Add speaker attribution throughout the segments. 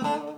Speaker 1: Thank.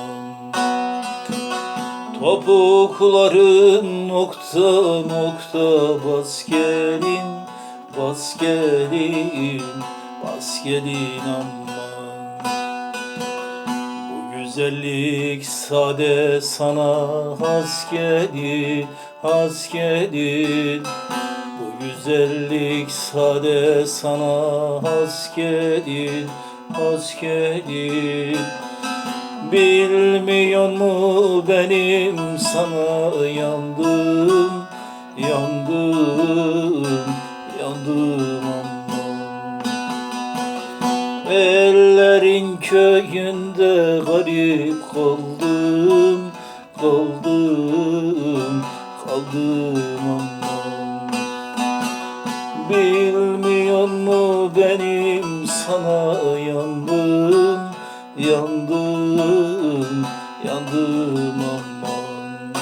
Speaker 1: Topukların nokta nokta bas gelin, bas gelin, bas gelin aman. Bu güzellik sade sana has gelin, has gelin. Bu güzellik sade sana has gelin, has gelin. Bilmiyor mu benim sana yandım, yandım, yandım aman. Ellerin köyünde garip kaldım, kaldım, kaldım aman. Bilmiyor mu benim sana yandım, yandım aman.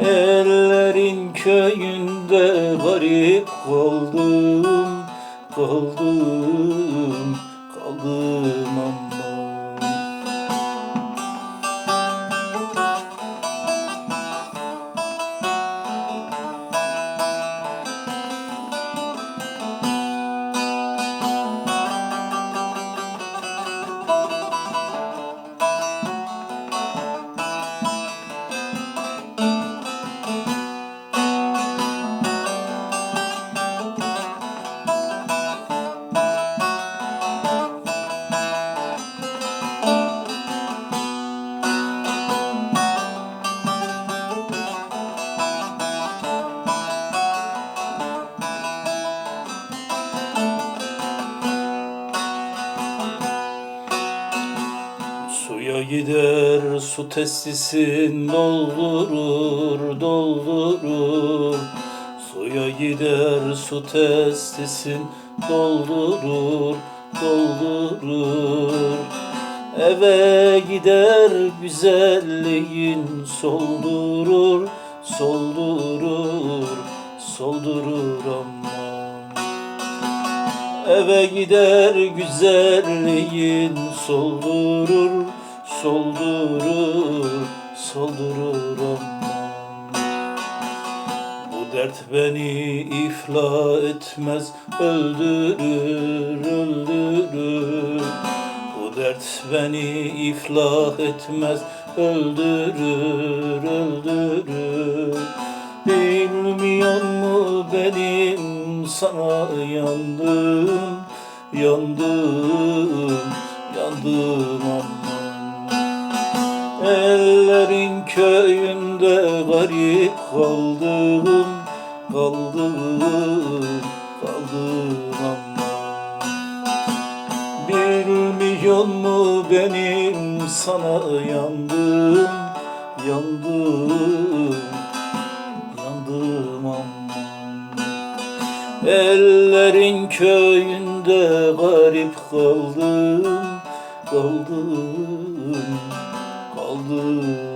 Speaker 1: Ellerin köyünde garip kaldım, kaldım, gider su testisin doldurur doldurur. Suya gider su testisin doldurur doldurur. Eve gider güzelliğin soldurur soldurur soldurur aman Eve gider güzelliğin soldurur, soldurur, soldurur aman. Bu dert beni iflah etmez, öldürür, öldürür. Bu dert beni iflah etmez, öldürür, öldürür. Bilmiyor mu benim sana yandım, yandım, yandım aman. Köyünde garip kaldım, kaldım, kaldım aman. Bilmiyor mu benim sana yandım, yandım, yandım aman. Ellerin köyünde garip kaldım, kaldım, kaldım